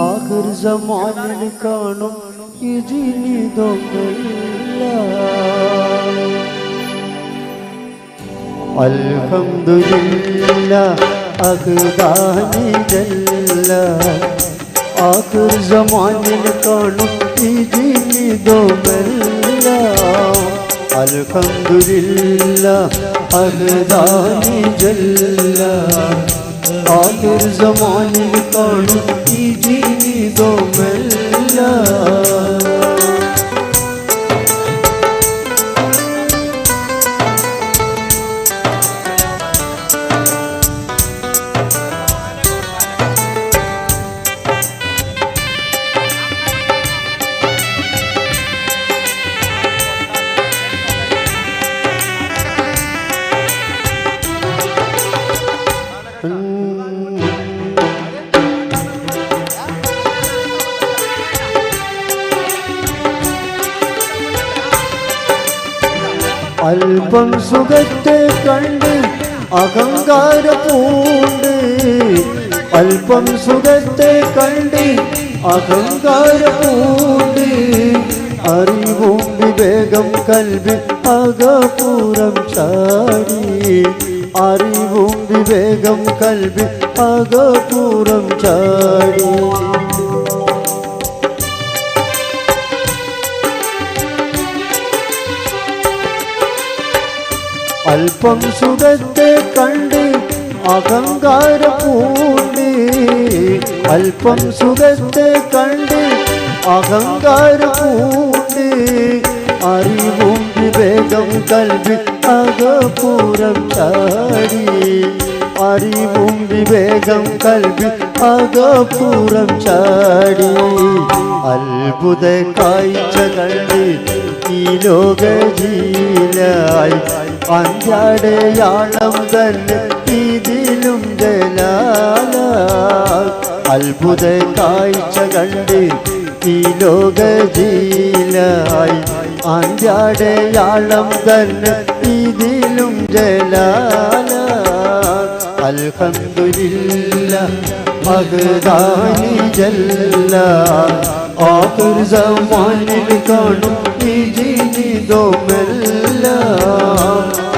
ആഖിർ സമാനിൽ കാണും ഇതിനിതൊന്നല്ല അൽഹംദുലില്ലാ അഹ്ദാനി ജല്ല. ആഖിർ കാണും ഇതിനിതൊന്നല്ല അൽഹംദുലില്ലാ അഹ്ദാനി ജല്ല ആഖിർ സമാനിൽ കാണും ഇതിനിതൊന്നല്ല അല്പം സുഖത്തെ കണ്ട് അഹങ്കാര പൂണ്ട്. അല്പം സുഖത്തെ കണ്ട് അഹങ്കാര പൂണ്ട്. അറിവും വിവേകം കൽവി അകപൂരം ചാടി. അറിവും വിവേകം കൽവി അകപൂരം ചാടി. അല്പം സുഖത്തെ കണ്ട് അഹങ്കാര പൂണ്ട് അല്പം സുഖത്തെ കണ്ട് അഹങ്കാര പൂണ്ട് അറിവും വിവേകം കൽവി അകപൂരം ചാടി. അറിവും വിവേകം കൽവി അകപൂരം ചാടി. അത്ഭുത കാഴ്ച കണ്ട് ഈ ലോക ജീലായി അഞ്ചടയാളം തന്നെ ഇതിലും ജലാല അത്ഭുത കാഴ്ച കണ്ട് ഈ ലോക ജീലായി അഞ്ചടയാളം തന്നെ ഇതിലും ജലാല അൽഹംദുലില്ല മഹദാനി ജല്ല. സമാനിൽ കാണും ഇതിനിതൊമല്ല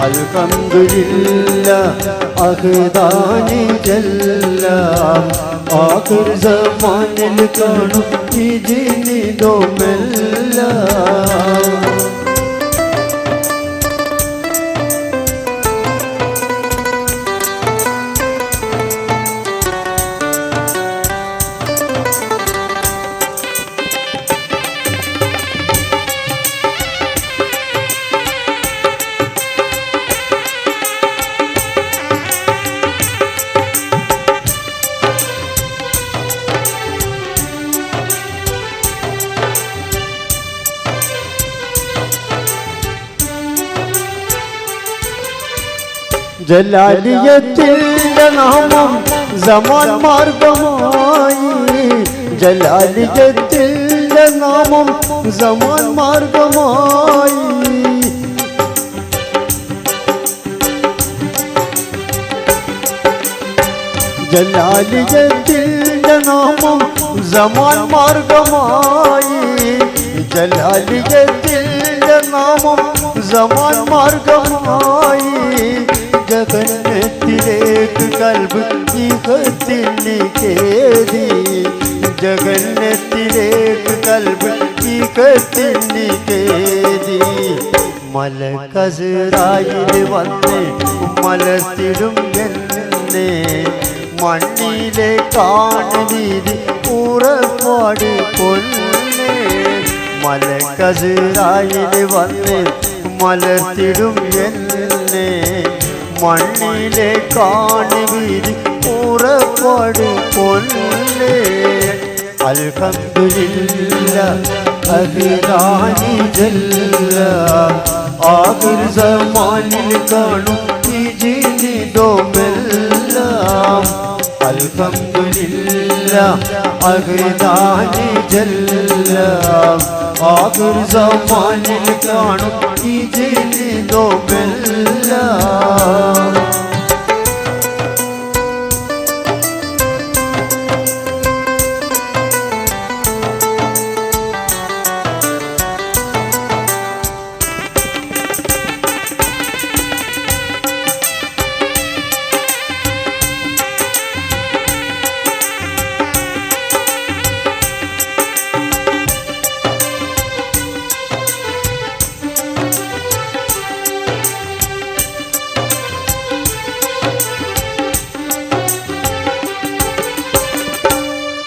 അൽഹംദുലില്ല അഹദാനി ജല്ല ആഖിർ സമാനിൽ കാണും ഇതിനിതൊമല്ല Celaliyetinden hamam zaman margamayı Celaliyetinden hamam zaman margamayı Celaliyetinden hamam zaman margamayı Celaliyetinden hamam zaman margamayı ജഗന്നത്തിലേക്ക് കൽബ് ഇഹത്തിനിക്കേതി ജഗന്നത്തിലേക്ക് കൽബ് ഇഹത്തിനിക്കേതി മല കസറായിൽ വന്ന് മലത്തിടും എന്നെ. മണ്ണിലെ കാണുനീതി ഉറപ്പാട് കൊല്ലേ മല കസറായിൽ വന്ന് മലത്തിടും എന്നെ. മണ്ണിലെ കാണുവിരി പുറപ്പാട് പൊല്ലേ അൽഹംദുലില്ല ആഖിർ സമാനിൽ കാണും ജീവിതമെല്ലാം അൽഹംദുലില്ല അഹിദാനി ജല്ല. ആകുർ സമാനിൽ കാണും ജീവിതമെല്ലാം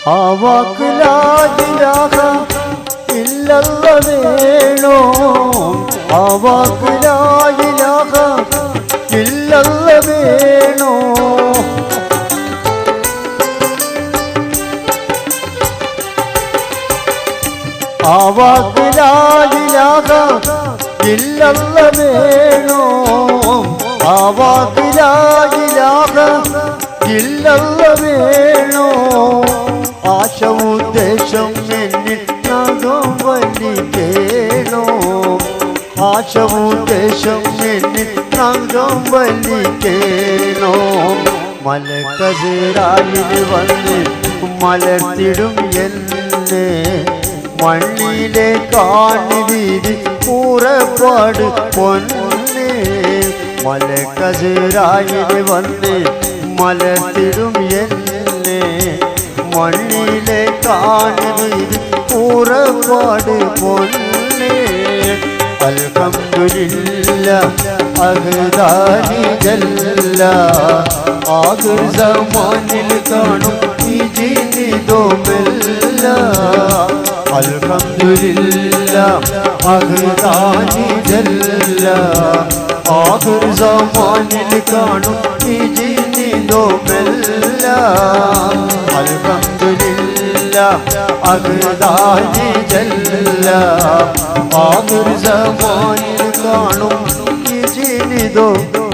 ആ വാക്കിലാകിലാക ഇല്ലല്ല വേണോ? ആ വാക്കിലാകിലാക ഇല്ലല്ല വേണോ? ആ ഇല്ലല്ല വേണോ ആശ ഉദ്ദേശം എന്നിൽ വലിക്കേനോ വലിക്കേണോ? മലക്കതിരായിൽ വന്ന് മലർത്തിടും എന്നെ. മണ്ണിലെ കാണിവീതി കൂറപ്പാട് പൊന്നെ. മലക്കതിരായിൽ വന്ന് മലർത്തിടും എന്നെ. മണ്ണിലെ കാണിവീതി കൂറപ്പാട് പൊന്നെ. അൽഹംദുലില്ല അഹ്ദാനി ജല്ല ആഖിർ സമാനിൽ കാണും ഈ ജീവിതമെല്ല അൽഹംദുലില്ല അഹ്ദാനി ജല്ല ആഖിർ സമാനിൽ കാണും ഈ ജീവിതമെല്ല അൽഹംദുലില്ല അഹ്ദാനി ജല്ല ആ സമാനിൽ കാണും ജീവിതം.